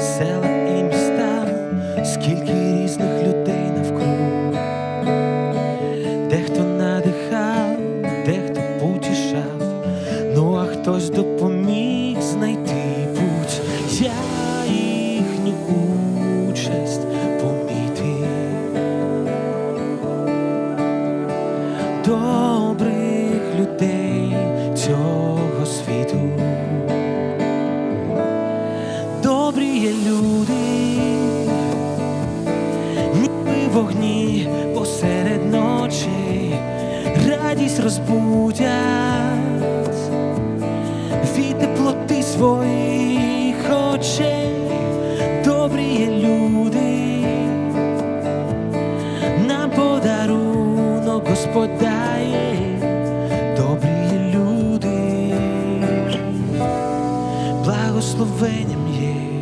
села і міста, скільки різних людей навкруг, дехто надихав, дехто потішав, ну а хтось допоміг знайти путь. Я їхню участь помітив. Добрих людей є люди, ніби вогні посеред ночі, радість розбудять від теплоти своїх очей, добрі є люди, нам подарунок Господь дає. Благословенням є.